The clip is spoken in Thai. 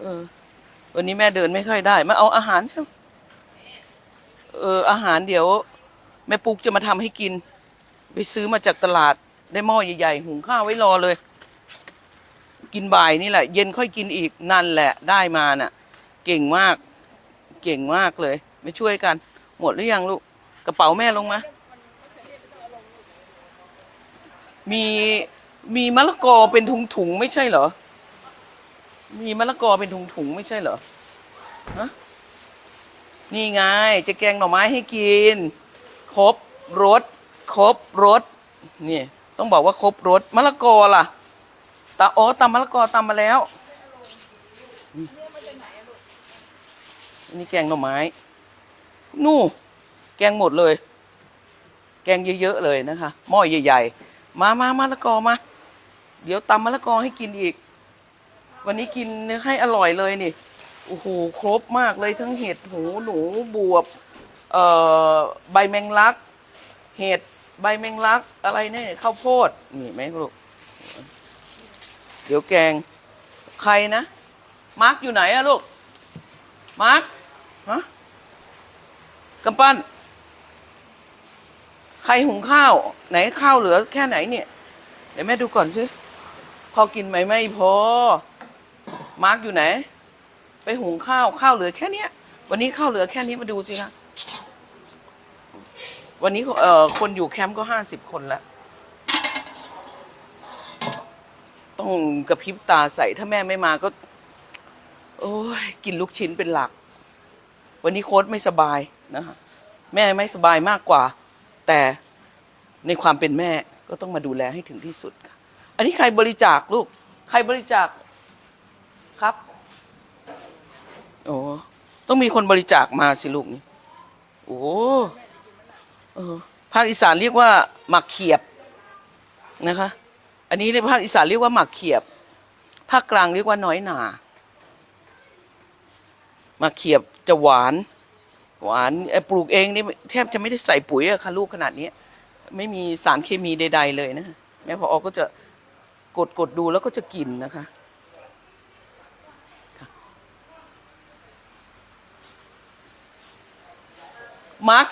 เออ วันนี้แม่เดินไม่ค่อยได้ มาเอาอาหารเอออ อาหารเดี๋ยว แม่ปุ๊กจะมาทำให้กิน ไปซื้อมาจากตลาดได้หม้อใหญ่ๆหุงข้าวไว้รอเลย กินบ่ายนี่แหละ เย็นค่อยกินอีกนั่นแหละได้มาน่ะ เก่งมาก เก่งมากเลยไม่ช่วยกัน หมดหรือยังลูกกระเป๋าแม่ลงมามีมีมะละกอเป็นถุงๆไม่ใช่เหรอ มีมะละกอเป็นถุงๆไม่ใช่เหรอฮะนี่ไงจะแกงหน่อไม้ให้กิน ครบรสครบรสนี่ต้องบอกว่าครบรสมะละกอล่ะตาอ๋อตำมะละกอตำมาแล้วอันนี่แกงหน่อไม้ นู่ แกงหมดเลย แกงเยอะๆเลยนะคะหม้อใหญ่ ๆ มามามะละกอมา เดี๋ยวตำมะละกอให้กินอีก วันนี้กินให้อร่อยเลยนี่โอ้โหครบมากเลยทั้งเห็ดหูหนูบวบเอ่อใบแมงลัก เห็ดใบแมงลักอะไรเนี่ยข้าวโพดนี่ไหมลูกเดี๋ยวแกงใครนะมาร์กอยู่ไหนอะลูกมาร์กฮะกำปั้นใครหุงข้าว ไหนข้าวเหลือแค่ไหนเนี่ยเดี๋ยวแม่ดูก่อนสิพอกินไหมไม่พอ มาร์กอยู่ไหน ไปหุงข้าวข้าวเหลือแค่เนี้ย วันนี้ข้าวเหลือแค่นี้มาดูสิคะวันนี้เอ่อคนอยู่แคมป์ก็ห้าสิบคนแล้วต้องกระพริบตาใส่ถ้าแม่ไม่มาก็ โอ้ยกินลูกชิ้นเป็นหลัก วันนี้โค้ดไม่สบายนะคะแม่ไม่สบายมากกว่า แต่ในความเป็นแม่ก็ต้องมาดูแลให้ถึงที่สุดค่ะ อันนี้ใครบริจาคลูก ใครบริจาค ครับ โอ้ต้องมีคนบริจาคมาสิลูกนี่โอ้เออภาคอีสานเรียกว่าหมักเขียบนะคะ อันนี้ในภาคอีสานเรียกว่าหมักเขียบ ภาคกลางเรียกว่าน้อยหนาหมักเขียบจะหวาน หวานปลูกเองนี่แทบจะไม่ได้ใส่ปุ๋ยอะค่ะลูกขนาดนี้ ไม่มีสารเคมีใด ๆ เลยนะแม่พออก็จะกดกดดูแล้วก็จะกินนะคะ มาร์ก